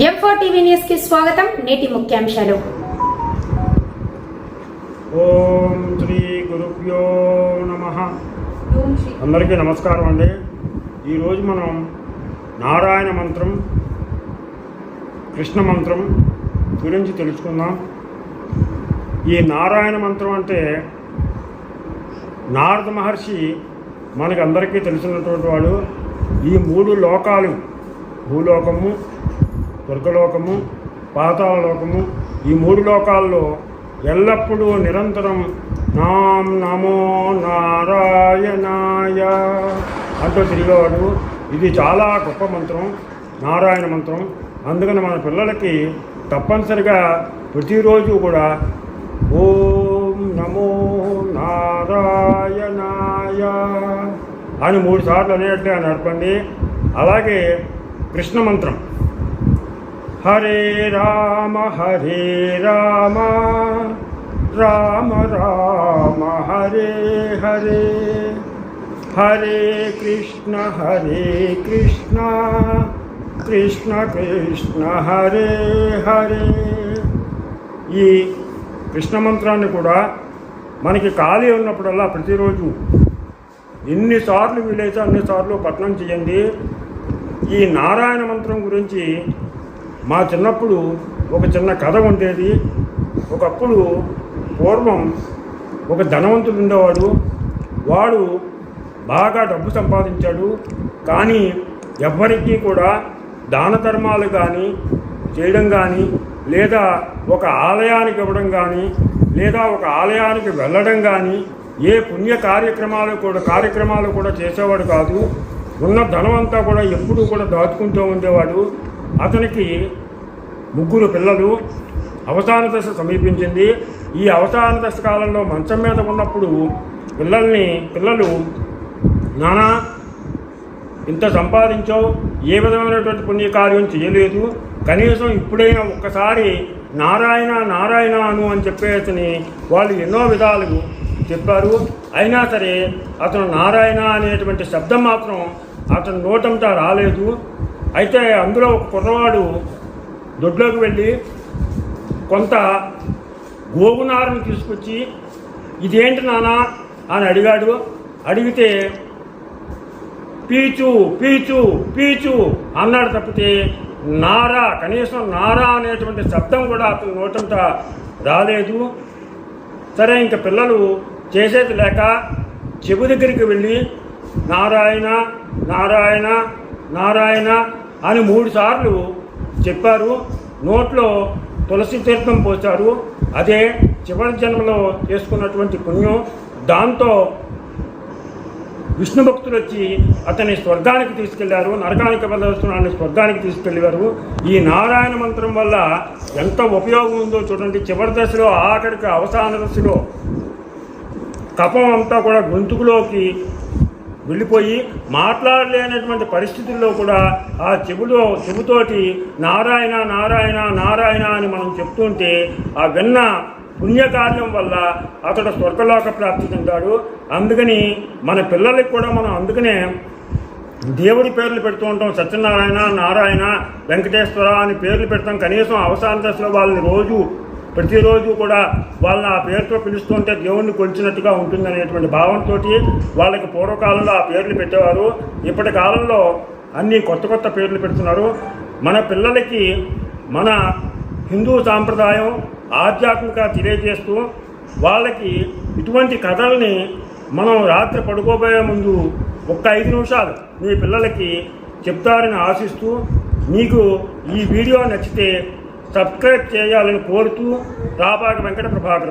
ఎంఫో TV న్యూస్కి స్వాగతం. నేటి ముఖ్యాంశాలు. ఓం శ్రీ గురుభ్యో నమ. అందరికీ నమస్కారం అండి. ఈరోజు మనం నారాయణ మంత్రం కృష్ణ మంత్రం గురించి తెలుసుకుందాం. ఈ నారాయణ మంత్రం అంటే నారద మహర్షి మనకి అందరికీ తెలిసినటువంటి వాడు. ఈ మూడు లోకాలు భూలోకము స్వర్గలోకము పాతాళలోకము ఈ మూడు లోకాల్లో ఎల్లప్పుడూ నిరంతరం నాం నమో నారాయణాయ. అంటూ తిరిగేవాడు ఇది చాలా గొప్ప మంత్రం నారాయణ మంత్రం. అందుకని మన పిల్లలకి తప్పనిసరిగా ప్రతిరోజు కూడా ఓం నమో నారాయణాయ అని మూడు సార్లు అనేట్టుగా నడపండి. అలాగే కృష్ణ మంత్రం. హరే రామ హరే రామ రామ రామ హరే హరే. హరే కృష్ణ హరే కృష్ణ కృష్ణ కృష్ణ హరే హరే. ఈ కృష్ణ మంత్రాన్ని కూడా మనకి ఖాళీ ఉన్నప్పుడల్లా ప్రతిరోజు ఎన్నిసార్లు వీలైతే అన్నిసార్లు పఠనం చేయండి. ఈ నారాయణ మంత్రం గురించి మా చిన్నప్పుడు ఒక చిన్న కథ ఉండేది. ఒకప్పుడు పూర్వం ఒక ధనవంతుడు ఉండేవాడు. వాడు బాగా డబ్బు సంపాదించాడు. కానీ ఎవ్వరికీ కూడా దాన ధర్మాలు కానీ చేయడం కానీ లేదా ఒక ఆలయానికి ఇవ్వడం కానీ లేదా ఒక ఆలయానికి వెళ్ళడం కానీ ఏ పుణ్య కార్యక్రమాలు కూడా కార్యక్రమాలు కూడా చేసేవాడు కాదు. ఉన్న ధనం అంతా కూడా ఎప్పుడూ కూడా దాచుకుంటూ ఉండేవాడు. అతనికి ముగ్గురు పిల్లలు అవసాన దశ సమీపించింది. ఈ అవసాన దశ కాలంలో మంచం మీద ఉన్నప్పుడు పిల్లల్ని పిల్లలు నానా ఇంత సంపాదించావు ఏ విధమైనటువంటి పుణ్యకార్యం చేయలేదు. కనీసం ఇప్పుడైనా ఒక్కసారి నారాయణ నారాయణ అను అని చెప్పేసి వాళ్ళు ఎన్నో విధాలు చెప్పారు. అయినా సరే అతను నారాయణ అనేటువంటి శబ్దం మాత్రం అతను నోటంతా రాలేదు. అయితే అందులో ఒక కుర్రవాడు దొడ్లోకి వెళ్ళి కొంత గోగునారను తీసుకొచ్చి ఇదేంటి నానా? అని అడిగాడు. అడిగితే పీచు పీచు పీచు అన్నాడు తప్పితే నారా కనీసం నారా అనేటువంటి శబ్దం కూడా అతని నోటంట రాలేదు. సరే ఇంక పిల్లలు చేసేది లేక చెవు దగ్గరికి వెళ్ళి నారాయణ నారాయణ నారాయణ అని మూడుసార్లు చెప్పారు. నోట్లో తులసి తీర్థం పోశారు. అదే చివరి జన్మలో చేసుకున్నటువంటి పుణ్యం. దాంతో విష్ణు భక్తులు వచ్చి అతని స్వర్గానికి తీసుకెళ్ళారు. నరకానికి వెళ్ళవస్తున్నాన్ని స్వర్గానికి తీసుకెళ్ళారు ఈ నారాయణ మంత్రం వల్ల ఎంత ఉపయోగం ఉందో చూడండి. చివరి దశలో ఆఖరికి అవసాన దశలో కపం అంతా కూడా గొంతుకులోకి వెళ్ళిపోయి మాట్లాడలేనటువంటి పరిస్థితుల్లో కూడా ఆ చెవులో చెబుతోటి నారాయణ నారాయణ నారాయణ అని మనం చెప్తుంటే ఆ విన్న పుణ్యకార్యం వల్ల అతడు స్వర్గలోక ప్రాప్తి చెందాడు. అందుకని మన పిల్లలకి కూడా మనం అందుకనే దేవుడి పేర్లు పెడుతూ ఉంటాం. సత్యనారాయణ నారాయణ వెంకటేశ్వర అని పేర్లు పెడతాం. కనీసం అవసాన దశలో వాళ్ళని రోజు ప్రతిరోజు కూడా వాళ్ళని ఆ పేరుతో పిలుస్తుంటే దేవుణ్ణి కొలిచినట్టుగా ఉంటుందనేటువంటి భావంతో వాళ్ళకి పూర్వకాలంలో ఆ పేర్లు పెట్టేవారు. ఇప్పటి కాలంలో అన్ని కొత్త కొత్త పేర్లు పెడుతున్నారు. మన పిల్లలకి మన హిందూ సాంప్రదాయం ఆధ్యాత్మిక తెలియజేస్తూ వాళ్ళకి ఇటువంటి కథల్ని మనం రాత్రి పడుకోబోయే ముందు ఒక్క ఐదు నిమిషాలు మీ పిల్లలకి చెప్తారని ఆశిస్తూ మీకు ఈ వీడియో నచ్చితే సబ్స్క్రైబ్ చేయాలని కోరుతూ రాపాక వెంకట ప్రభాకర్